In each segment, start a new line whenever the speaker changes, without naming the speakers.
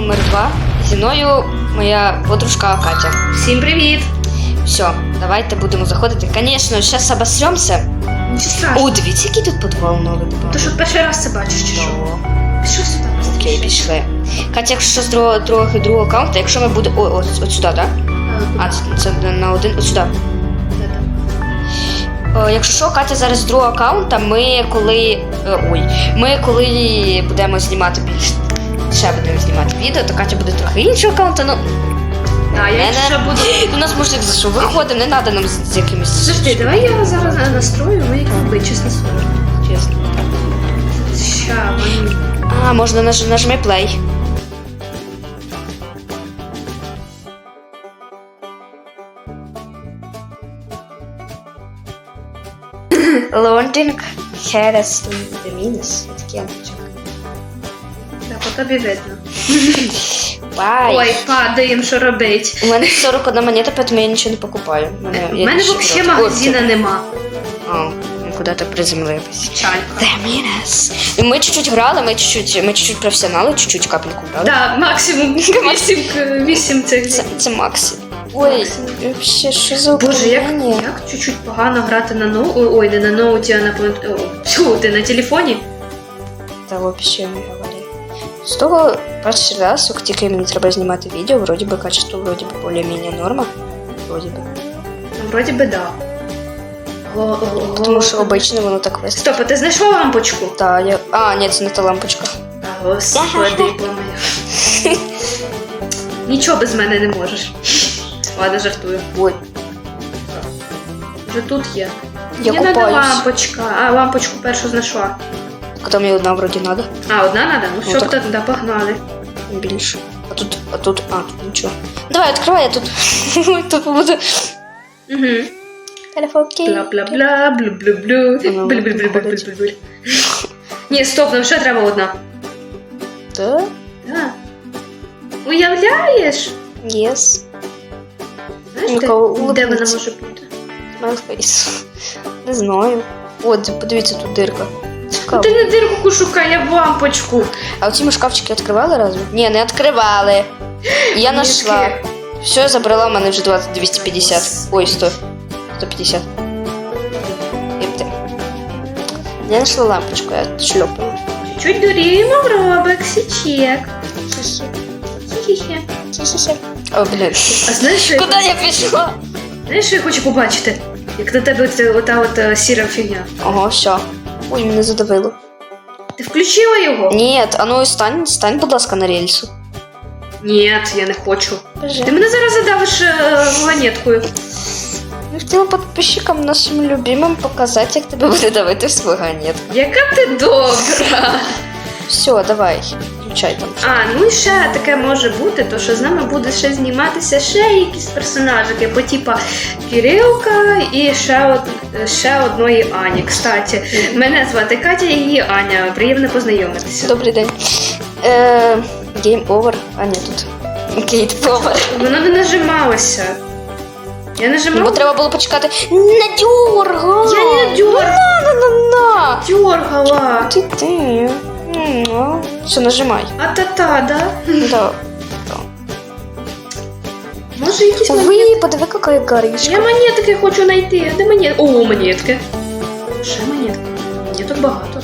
номер два. Зі мною моя подружка Катя.
Всім привіт!
Все, давайте будемо заходити. Звісно, зараз обосремся. О, дивіться, який тут підвал новий.
Ти що перший раз це бачиш чи що?
О,
Пішов сюди.
Окей, пішли. Катя, якщо з другого, другого, другого аккаунта, якщо ми будемо. О, от, от сюди, так? А, це, це на один. От сюди. Е, Якщо що, Катя зараз з другого аккаунта, ми коли. е, Ой, ми коли будемо знімати більше. Ще будемо знімати відео, то Катя буде трохи іншого аккаунта, ну.
А, я ще буду.
У нас мужик за що виходить, не треба нам з, з якимось.
Слушайте, давай я зараз настрою, ми як би, чесно слово.
Чесно.
Ща, вони.
А, можна наж, нажми play. Launching Harris the Minus.
Тобі видно.
Вай.
Ой, падаємо, що робить.
У мене 41 монета, тому я нічого не покупаю. У мене,
У мене взагалі магазина нема.
О, куди-то приземлились.
Чалька.
І ми чуть-чуть грали, ми чуть-чуть, ми чуть-чуть професіонали, чуть-чуть капельку грали.
Да, максимум 8, 8 цих.
Це, це Максі. Ой, вообще, що за
Боже, як,
управління?
як чуть-чуть погано грати на ноу... Ой, не на ноуті, а на план- О, Тьфу, ти на телефоні?
Та говори. З того перший раз, як тільки мені треба знімати відео, вроді би качество вроді би більш-менш норма. Вроді би.
Вроді би да. Го- го-
Тому що обично воно так висить.
Стоп, а ти знайшов лампочку?
Та, я... А, ні, це не та лампочка.
А, Господи, помив. Нічого без мене не можеш. Ладно, жартую.
Ой,
Вже тут є.
я
Мені надо
купаюсь.
лампочка. А, лампочку першу знайшла.
Коли мені одна вроді надо.
А, одна надо? Ну
Ну,
все,
так.
погнали.
Більше. А тут, а тут, а, тут нічого. Давай, відкривай, я тут. тут побуду.
Угу.
Телефонки.
Бла-бла-бла, блю-блю-блю. Блю-блю-блю-блю-блю-блю. Ні, стоп, нам ще треба одна.
Да?
Так. Уявляєш?
Yes.
Знаєш,
Нікого
де, де вона
улыбнеться.
може бути?
Smile. Не знаю. От, подивіться, тут дирка. Цікаво.
Ти не дирку шукай, я лампочку.
А оці ми шкафчики відкривали разом? Ні, не відкривали. Я знайшла. Все, я забрала, у мене вже 20, 250. Ой, 100. 150. Єпте. Я знайшла лампочку, я шльопаю.
Чуть дуріємо в Робексі чек. Хі-хі-хі.
О, блін.
А знаєш, що я-
Куди я пішла?
знаєш, що я хочу побачити? Як на тебе це ота от е, сіра фігня.
Ого, все. Ой, мене задавило.
Ти включила його?
Ні, а ну стань, стань, будь ласка, на рельсу.
Ні, я не хочу. Ти
Боже.
мене зараз задавиш е, вагонеткою.
Я хотіла підписчикам нашим любимим показати, як тебе буде давити в свою ганетку.
Яка ти добра.
Все, давай, включай там.
А, ну і ще таке може бути, то що з нами буде ще зніматися ще якісь персонажики, по типа Кирилка і ще, од... ще одної Ані. Кстати, мене звати Катя і її Аня. Приємно познайомитися.
Добрий день. Е, Game over. А, ні, тут. Gate over.
Воно не нажималося. Я нажимала?
бо треба було почекати. Не дюрга!
Я не дюрг-
На, на, на, на.
Дергала.
Ти ти. Ну, Все, нажимай.
А та-та, да?
Да.
Може якісь монетки?
Ви, подиви, яка.
Я монетки хочу знайти. Де монетки? О, монетки. Ще монетки. Монеток багато.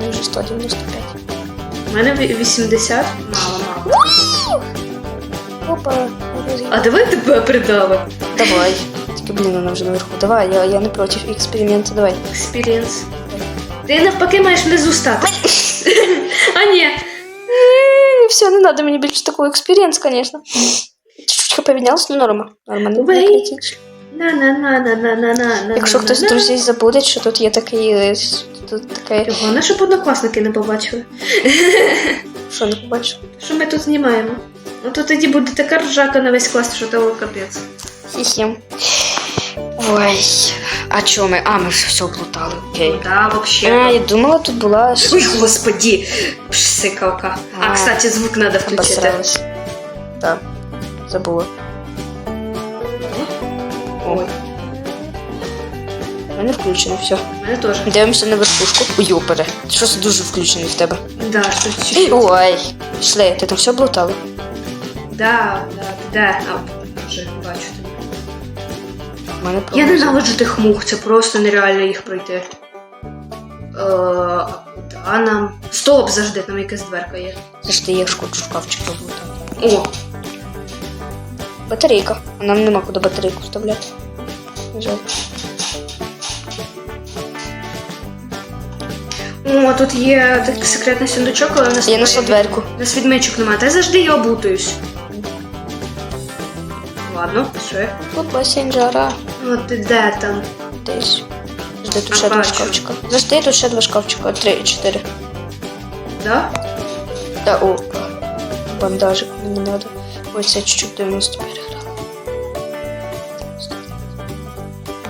Мені вже 195.
У мене ві- 80. Мало, мало.
Опа.
А давай тебе придавим.
Давай. Тільки, блін, вона вже наверху. Давай, я, я не проти експерименту, давай.
Експірієнс. Ти навпаки маєш внизу стати. а ні.
Все, не надо мені більше такого експірієнс, звісно. Чуть-чуть помінялось, але ну, норма. Норма, не критично.
На -на -на -на -на -на -на
Якщо хтось з друзів забуде, що тут є такий. Тут таке...
Головне, щоб однокласники не побачили.
Що не побачили?
Що ми тут знімаємо? Ну то тоді буде така ржака на весь клас, що того капець.
Хі-хі. Ой. А чого ми? А, ми ж все плутали, окей.
Ну да,
А,
вообще.
я думала, тут була
Ой, господи, псикалка. А,
А.
кстати, звук треба включити.
обосралась. Так, забула.
Ой,
У мене включено, все.
у мене теж.
Дивимося на верхушку. Ой, йопере. Що це дуже включений в тебе?
Да, щось.
Ой, Йшли, ти там все облутала?
Да, да, ти де? А,
мене
Я ненавиджу тих мух, це просто нереально їх пройти. Е, а куди нам? Стоп, завжди, там якась дверка є.
Завжди є шкафчик облутати.
О,
Батарейка. А нам нема куди батарейку вставляти. Жаль.
о, тут є такий секретний сундучок, але у нас
Я знайшла дверку.
У нас відмичок немає. Та я завжди я обутаюсь. Ладно, що я?
Тут
О, ти де там?
Десь. Жди тут ще два
бачу.
шкафчика. Завжди тут ще два шкафчика. Три, чотири.
Да?
Да, о, бандажик мені надо. Ой, це чуть-чуть 90 переграла.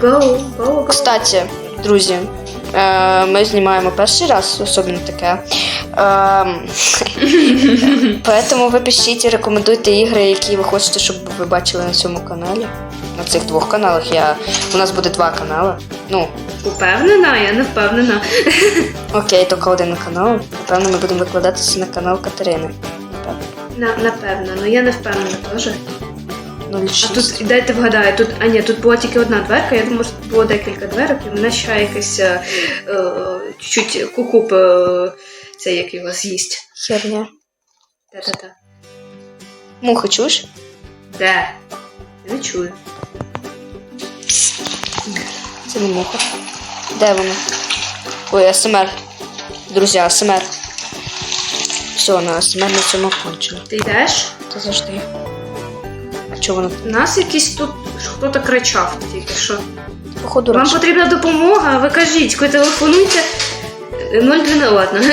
Go, go, go.
Кстати, друзі, е, ми знімаємо перший раз, особливо таке. Ем, Поэтому ви пишіть і рекомендуйте ігри, які ви хочете, щоб ви бачили на цьому каналі. На цих двох каналах. Я... У нас буде два канали. Ну,
Упевнена? Я не впевнена.
окей, тільки один канал. Напевно, ми будемо викладатися на канал Катерини. Напевно.
На, напевно, ну я не впевнена теж. А тут дайте вгадаю, тут. А ні, тут була тільки одна дверка, я думаю, що тут було декілька дверок, і мене ще якась е, е, чуть-чуть кукуп е, це як його з'їсть.
Херня.
Та-та-та.
Муха, чуєш?
Де? Не чую.
Це не муха. Де вона? Ой, АСМР. Друзі, АСМР. Все, на АСМР на цьому кончено.
Ти йдеш?
Це завжди. А чого вона?
У нас якийсь тут хто-то кричав тільки що.
Походу
Вам
раніше.
потрібна допомога, ви кажіть, коли телефонуйте. Е, 0,12, ладно.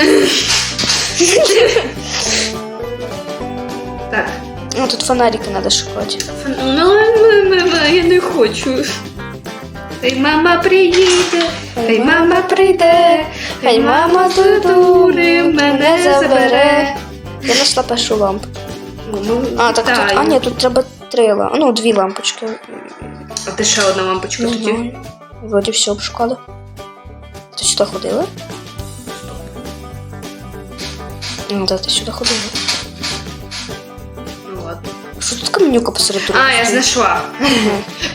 так.
Ну, тут фонарики треба шукати.
Ну, я не хочу. Хай мама приїде, хай мама прийде,
Хай мама
додури мене забере.
Я знайшла першу лампу.
Ну,
А, так тут. А, ні, тут треба три лампи. Ну, дві лампочки.
А ти ще одна лампочка
Не
тоді.
Вроді все обшукали. Ти сюди ходила? Ну, так, ти сюди ходила.
Ну.
Що тут каменюка посеред дороги?
А, я знайшла.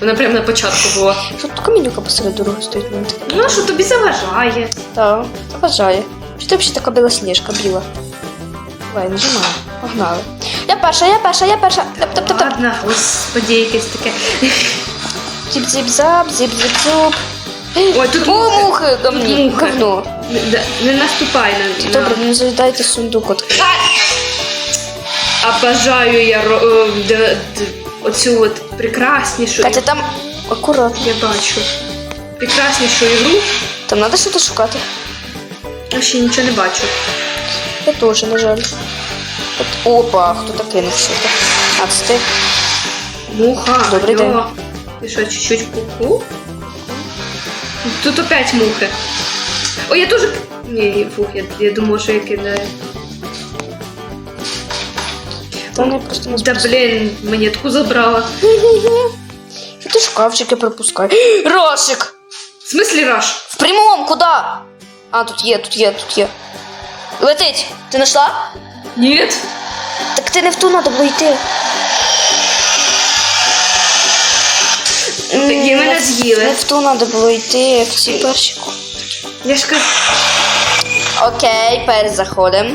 Вона прямо на початку була.
Що тут каменюка посеред дороги стоїть? Таке.
Ну, що тобі заважає?
Так, заважає. Що ти взагалі така білосніжка, біла? Давай, нажимаю. Погнали. Я перша, я перша, я перша. Тап-тап-тап-тап.
Ладно, господі, якесь таке.
Зіп-зіп-зап, зіп-зіп-зюб.
Ой, тут
О, мухи, говно.
Не, не наступай на.
Добре, не заїдайте сундук. От.
А бажаю я ро- е, д- д- оцю от прекраснішу.
Катя, там акуратно.
Я бачу. Прекраснішу ігру.
Там треба щось шукати.
Я ще нічого не бачу.
Я теж, на жаль. От, опа, хто так кинув що-то. А, це ти?
Муха.
Добрий
алло.
день.
Ти що, чуть-чуть куку? Тут опять мухи. Ой, я теж. Ні, фух, я, я думала, що я кидаю.
Та просто не
Да блін, монетку забрала.
Що ти шкафчики пропускай? Росик!
В смислі раш?
В прямому, куди? А, тут є, тут є, тут є. Летить! Ти знайшла?
Ні.
Так ти не в ту треба було йти. М,
мене
не
з'їли.
Не в ту треба було йти, в ці перші.
Я ж кажу.
Окей, перезаходимо.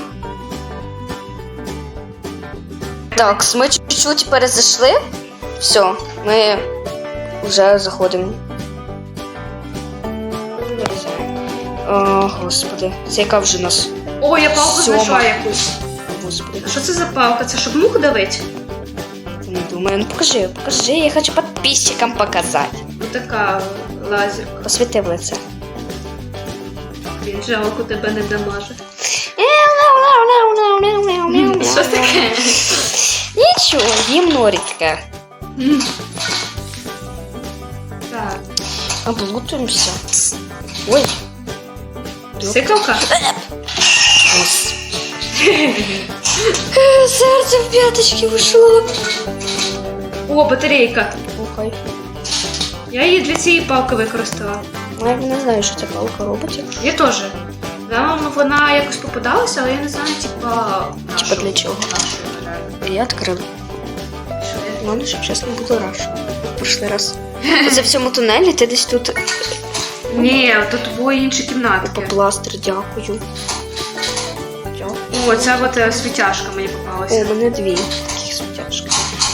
Так, ми чуть-чуть перезайшли. Все, ми вже заходимо. О, господи, це яка вже нас.
О, я палку
Сьома.
знайшла якусь.
Господи,
що це за палка? Це щоб мух давить?
не думаю. Ну покажи, покажи, я хочу підписчикам показати.
Отака лазерка.
Посвіти в лице.
Жалко тебе не дамаже. Що таке?
Нічого, рідке.
Так.
Облутуємося. Ой.
Сикавка?
Ось. Серце в п'яточки вийшло.
О, батарейка.
Окей.
Я її для цієї палки використала.
Ну, Я не знаю, що ця палка робить. якщо.
Я теж. Нам вона якось попадалася, але я не знаю, типа.
Типа для чого?
Нашої
Я У мене, щоб чесно, було раш. Прошлий раз. Оце в цьому тунелі ти десь тут
Ні, тут були інші кімнатки.
попластир, дякую. Дякую.
О, ця от е, світяшка мені
О,
попалася.
у мене дві таких сутяжки.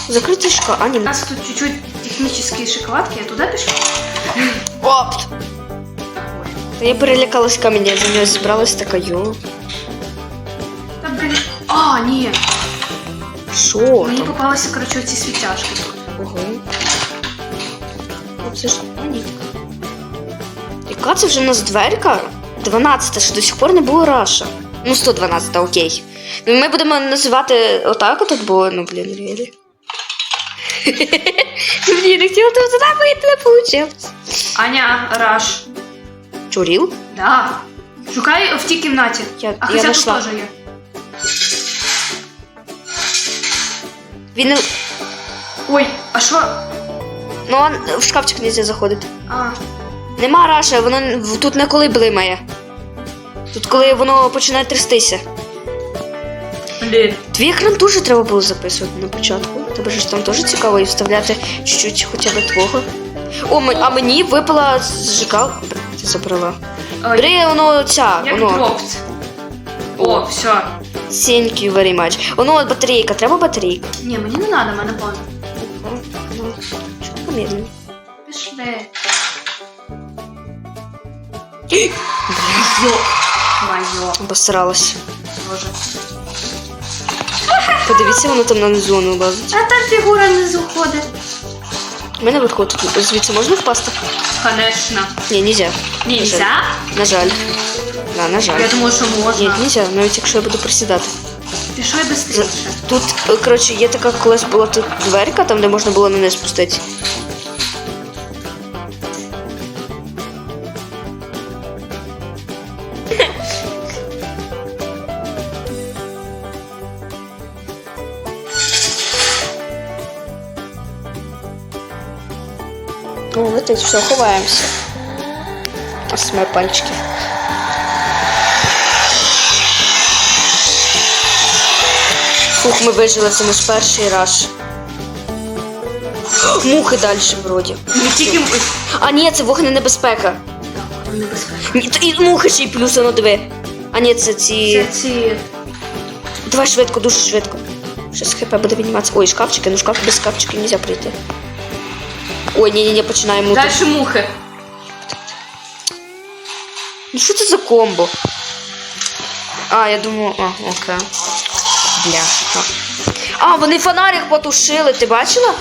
Закритий шкаф. А, ні,
У нас тут чуть-чуть технічні шоколадки, я туди пішла.
Опт! Та я перелякалась каміння, я за нього зібралась така, йо.
Та блін. А, ні.
Що
Мені
там?
попалися, коротше, ці світяшки.
Ого. Це ж. Яка це вже у нас дверка? 12-та, що до сих пор не було раша. Ну, 112-та, окей. Ну, ми будемо називати отак отут, бо, ну, блін, реалі. Блін, не хотіла там туди вийти, не вийшло.
Аня, Раш.
Чуріл?
Да. Шукай в тій кімнаті.
Я-
а
я
хоча тут теж є.
Він,
Ой, а що?
ну, а в шкафчик не можна заходити.
А,
Нема раша, воно тут не коли блимає. Тут коли воно починає трястися.
блін.
Твій екран дуже треба було записувати на початку. Тебе ж там теж цікаво і вставляти чуть-чуть хоча б твого. О, а мені випала. Бля, Ти забрала. Бери воно ця,
як
воно.
дропт. О, все.
Thank you very much. Воно от батарейка, треба батарейка.
Ні, мені не треба, мене план.
Ну, що ти помірний?
Пішли. Йо. Майо.
Обосралась.
Боже.
Подивіться, воно там на зону лазить.
А там фігура не заходить.
У мене виходить. Звідси можна впасти?
Конечно.
Ні, нельзя.
Нельзя?
На жаль. Да, на жаль.
Я думаю, що
Ні,
можна.
нельзя, навіть якщо я буду присідати.
Пішли швидше.
Тут, е, коротше, є така колись була тут дверка, там де можна було на неї спуститися. О, летить, все, ховаємося. Мої пальчики. Фух, ми вижили, це наш перший раз. Мухи далі вроді.
Не тільки м-
А ні, це вогненебезпека.
Небезпечно.
Ні, і мухи ще й плюс, воно диви. А ні, це ці.
Це ці.
Давай швидко, дуже швидко. Щас хп буде підніматися. Ой, шкафчики, ну шкаф без шкафчиків не можна прийти. Ой, ні, ні, ні, починає мути.
Дальше мухи.
Ну що це за комбо? А, я думаю, а, окей. Бля. А, вони фонарик потушили, ти бачила?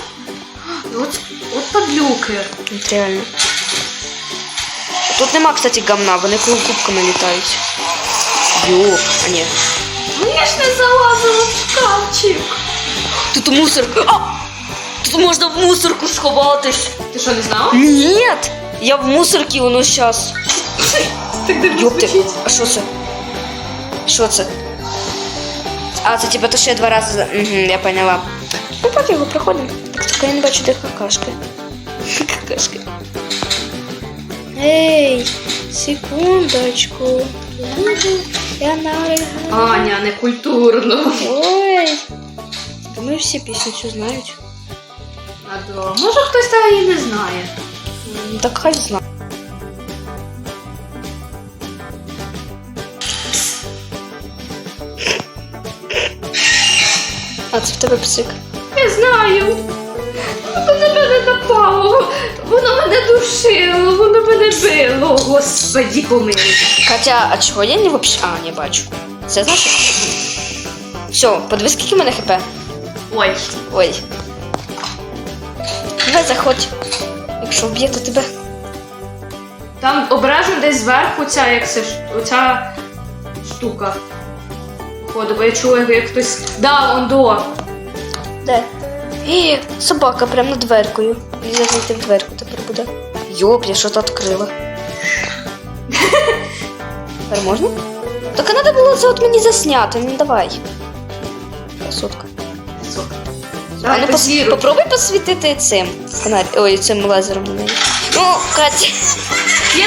От, от падлюки.
От реально. Тут нема, кстати, гамна, вони кубками літають. Йо, а ні.
Ну я ж не залазила в шкафчик.
Тут мусорка. А! Тут можна в мусорку сховатись.
Ти що, не знав?
Ні! Я в мусорці, воно.
Так де
Ёпти, а що це? Що це? А, це типа то, я два рази. за- Угу, я поняла. Ну так його проходимо. Так тільки я не бачу, де какашки. Какашки. Ей, секундочку. Я наригаю.
Аня, не культурно.
Ой. Думаю, всі пісню цю знають.
А то, може хтось та її не знає.
Так хай знає. А це в тебе псик.
Я знаю. Воно на мене напало. Воно мене душило, воно мене било. Господі помилуй.
Хотя, а чого я не вообще. А, не бачу. Це значить. Все, подивись, скільки в мене хп.
Ой.
Ой. Давай заходь. Якщо вб'є, то тебе.
Там обережно десь зверху ця, як це ж, оця штука. Походу, бо я чула, як хтось. Да, он до.
Де? Е, собака прямо над дверкою. Нельзя зайти в дверку тепер буде. Йоп, я що-то відкрила. Тепер можна? Так а треба було це от мені засняти, ну давай. Красотка. А ну пос... попробуй посвітити цим фонарь. Ой, цим лазером. Ну, Катя.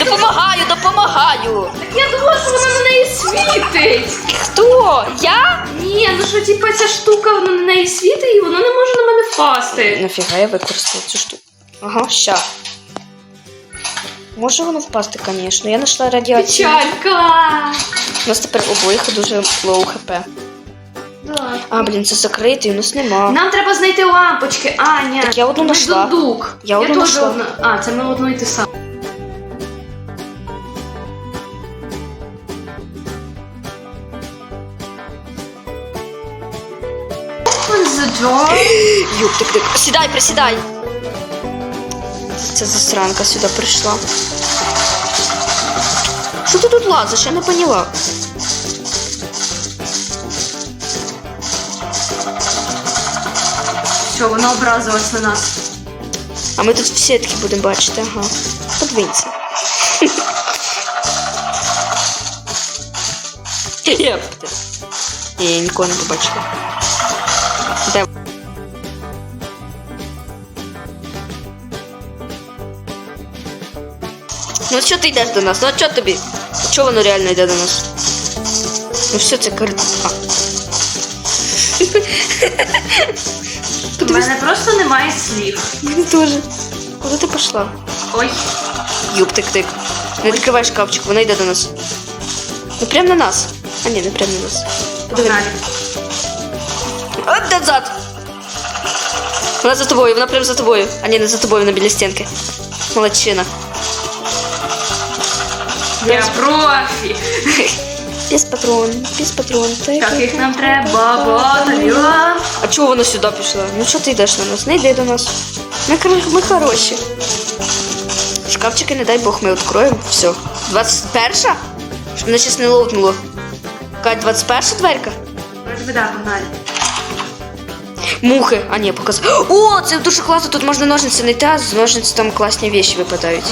Допомагаю, допомагаю!
Я думала, що вона на неї світить.
Хто? Я?
Ні, ну що типа ця штука вона на неї світить і воно не може на мене впасти.
Нафіга я використаю цю штуку. Ага, ща. Може воно впасти, звісно. Я знайшла радіацію.
Печалька.
У нас тепер обоїх дуже лоу хп. А, блін, це закритий, у нас нема.
Нам треба знайти лампочки. А, ні.
Так я одну
Ми
знайшла.
дундук.
Я одну
теж
знайшла.
одну. А, це ми одну і те саме. Open the door.
Тик, тик. Сідай, присідай. Ця засранка сюди прийшла. Що ти тут лазиш? Я не поняла.
Все, вона образилась на нас.
А ми тут в сітки будемо бачити, ага. Подвинься. Єпте. Я нікого не побачила. Де? Ну що ти йдеш до нас? Ну а що тобі? Чого воно реально йде до нас? Ну все, це карта.
У мене просто немає слів.
Мені теж. Куди ти пішла?
Ой.
Юб тик-тик. Не відкривай шкафчик, вона йде до нас. Ну прям на нас. А ні, не прям на нас. Подиви.
Погнали.
От назад. Вона за тобою, вона прям за тобою. А ні, не за тобою, вона біля стінки. Молодчина.
Я профі.
Без патрон, без патрон.
Так їх нам треба батальйон.
А чого вона сюди пішла? Ну що ти йдеш на нас? Не йди до нас. Ми, ми хороші. Шкафчики, не дай Бог, ми відкроємо. Все. 21? Щоб мене щось не ловнуло. Кать, 21 дверка?
Да, погнали.
Мухи. А ні, показав. О, це дуже класно. Тут можна ножниці знайти, а з ножниць там класні віші випадають.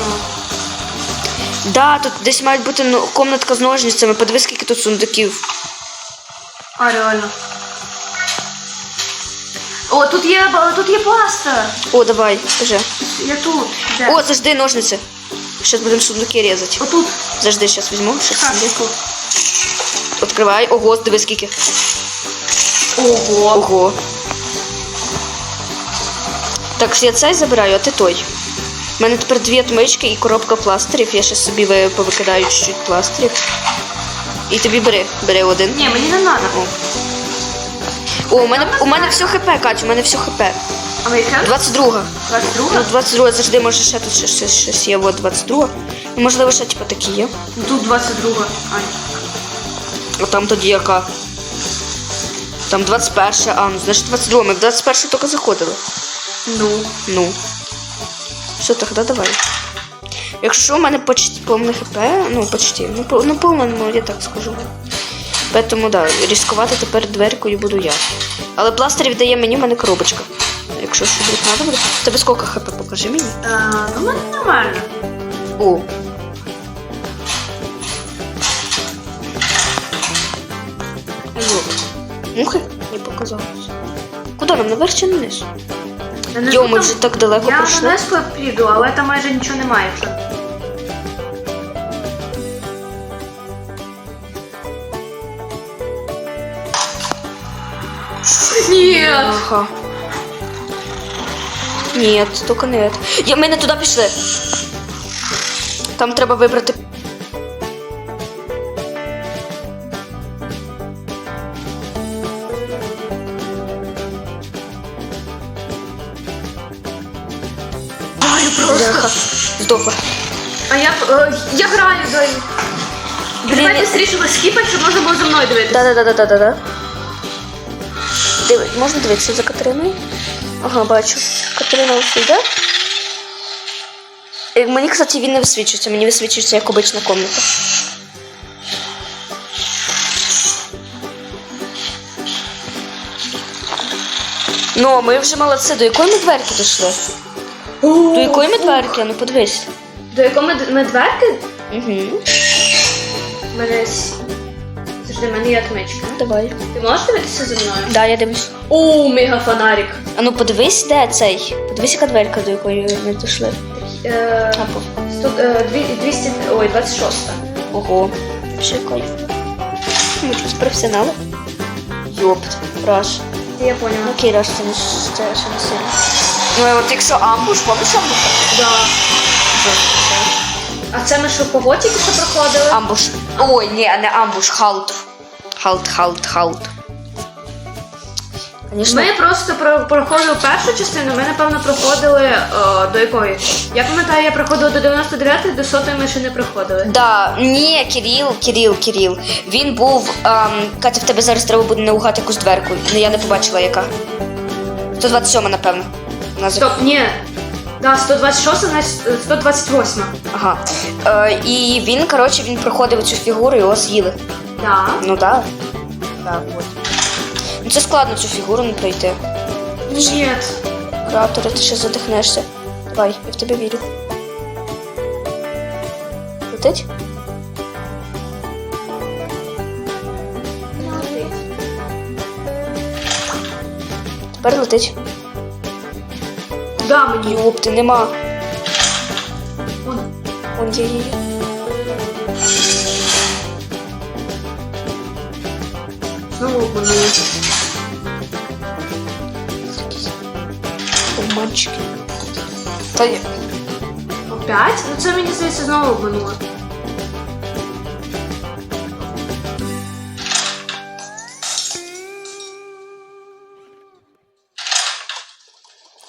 Да, тут десь мають бути комнатка з ножницями. Подивись, скільки тут сундуків.
А, реально. О, тут є, тут є паста.
О, давай, вже.
Я тут. Де?
О, завжди ножниці. Зараз будемо сундуки різати.
Отут.
Завжди зараз візьму. Відкривай. Ого, диви скільки.
Ого.
Ого. Так, я цей забираю, а ти той. У мене тепер дві отмички і коробка пластирів. Я ще собі повикидаю чуть-чуть пластирів. І тобі бери, бери один.
Ні, мені не треба.
О, у мене, у мене все хп, Катя, у мене все хп.
А яке?
22.
22?
Ну, 22 завжди може ще тут ще щось, щось є. От 22. Ну, можливо, ще типу такі є.
Ну, Тут 22. Ань.
А там тоді яка? Там 21, а, ну значить 22. Ми в 21 тільки заходили.
Ну.
Ну. Все, тогда давай. Якщо у мене почти повне хп, ну почти, ну, по- ну повне, ну я так скажу. Поэтому, да, ризикувати тепер дверкою буду я. Але пластирів дає мені, в мене коробочка. Якщо що вдруг надо буде. Тебе скільки хп покажи мені.
А, ну, мене нормально.
О. Алло. Мухи? Не показалось. Куди нам наверх чи вниз? Йо, ми вже так далеко
Я на
пройшли.
Піду, але там майже нічого немає вже.
Ага. Ні, тільки не это. Я, ми не туди пішли. Там треба вибрати. Бляха. Здохла.
А я, е, я граю, дай.
Блін,
Давай
я-
швидше скіпати, щоб можна було за мною дивитися.
Да-да-да-да-да-да. Диви, можна дивитися за Катериною? Ага, бачу. Катерина ось йде. Е, Мені, кстати, він не висвічується. Мені висвічується як обична комната. Ну, ми вже молодці. До якої ми дверки дійшли? До якої ми дверки? Ну подивись.
До якої ми, дверки?
Угу.
У в мене є отмичка.
Давай.
Ти можеш дивитися за мною?
Да, я дивлюсь.
О, мега фонарик.
А ну подивись, де цей. Подивись, яка дверка, до якої ми дійшли.
Е,
А, по-
100, е, дві- 200, ой, 26.
Ого. Ще кайф. Ми тут професіонали. Йопт, раш.
Я поняла.
Окей, раш, це не с- це ще не сильно. Ну от якщо амбуш, помниш амбуш?
Да. А це ми що по готіки що проходили?
Амбуш. Ой, ні, не амбуш, халт. Халт, халт, халт. Звісно.
Ми просто про- проходили першу частину, ми, напевно, проходили е, до якої? Я пам'ятаю, я проходила до 99-ї, до 100 ми ще не проходили.
Да, ні, Кирил, Кирил, Кирил. Він був. Ем, Катя, в тебе зараз треба буде наугад якусь дверку. Ну, Я не побачила яка. 127, напевно. Вона
Стоп, ні. Да, 126, у нас е, 128.
Ага. Е, і він, коротше, він проходив цю фігуру і його з'їли.
Да.
Ну так. Да. Так, от. Ну це складно цю фігуру не пройти.
Ні.
Креатори, ти ще задихнешся. Давай, я в тебе вірю. Летить? Тепер летить.
Да, мені.
Йопти, нема.
Вон.
Вон є її.
Знову обманули.
Обманчики. Та є.
Опять? Ну це мені здається знову обмануло.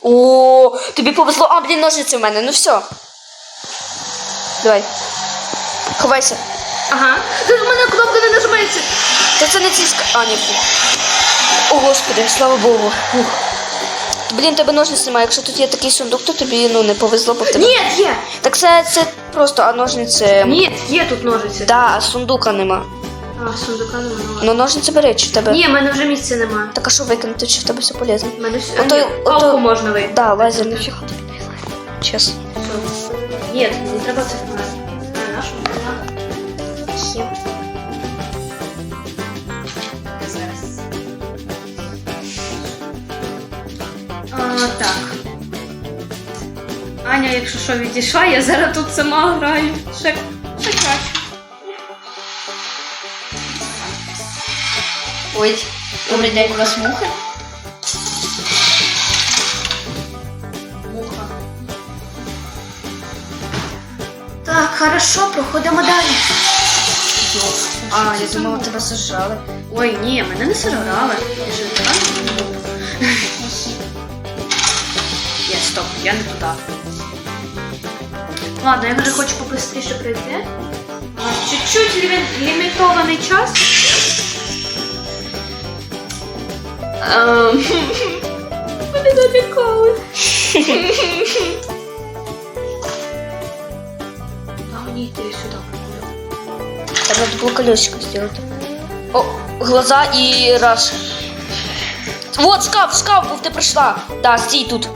О, тобі повезло. А, блін, ножниці в мене. Ну все. Давай. Ховайся.
Ага. Та в мене кнопка не нажимається.
Та це не ціска. А, ні. О, господи, слава Богу. Фух. Блін, тебе ножниць немає. Якщо тут є такий сундук, то тобі ну не повезло, бо в тебе.
Ні, є.
Так це, це просто, а ножниці.
Ні, є тут ножиці.
Да, а сундука нема.
А, сундука немає.
Ну ножниці бери, чи в тебе.
Ні, в мене вже місця немає.
Так а що викинути, чи в тебе все полезно?
В мене все.
Ото- ото-
палку можна вийти.
Да, лазер не лазер. Чесно.
Ні, не треба це. А, нашу не треба. Зараз. А, так. Аня, якщо що відійшла, я зараз тут сама граю. Ще,
Ой, добрий день, у вас муха?
Муха. Так, хорошо, проходимо далі.
А, я думала, тебе сажали.
Ой, ні, мене не сорвали. Я ж не. Є, стоп, я не туди. Ладно, я вже хочу побыстріше пройти. Чуть-чуть лімі- лімітований час. Ем, Мене налякали. А мені йти сюди.
Надо было колесико сделать. О, глаза и раз. Вот скаф, скаф, був ти прийшла. Да, стій тут.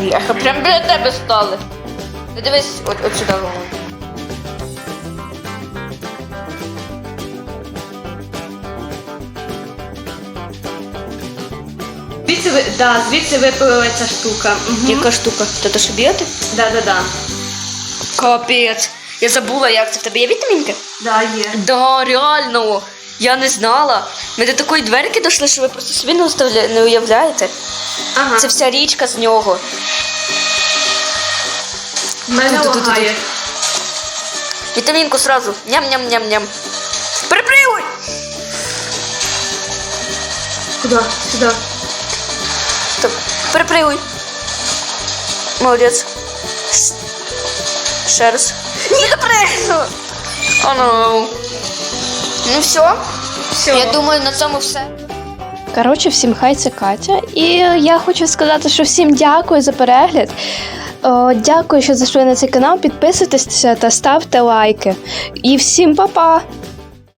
Бляха, прям біля тебе стали. Дивись, от, от сюди голову.
Да, звідси випила ця штука. Угу.
Яка штука? Це те, що б'єте?
Да-да-да.
Капець. Я забула, як це в тебе є вітамінки?
Да, є.
Да, реально. Я не знала. Ми до такої дверки дійшли, що ви просто собі не, уставля... не уявляєте.
Ага.
Це вся річка з нього.
мене
Ту-ту-ту-ту-ту.
лагає.
Вітамінку сразу. Ням-ням-ням-ням. Припривуй!
Куди? Сюди.
Так, припривуй. Молодець. Ще раз. Ні, допригну! О, ну. Ну все.
Все.
Я думаю, на цьому все.
Коротше, всім хай це Катя. І я хочу сказати, що всім дякую за перегляд. О, дякую, що зайшли на цей канал. Підписуйтесь та ставте лайки. І всім па-па!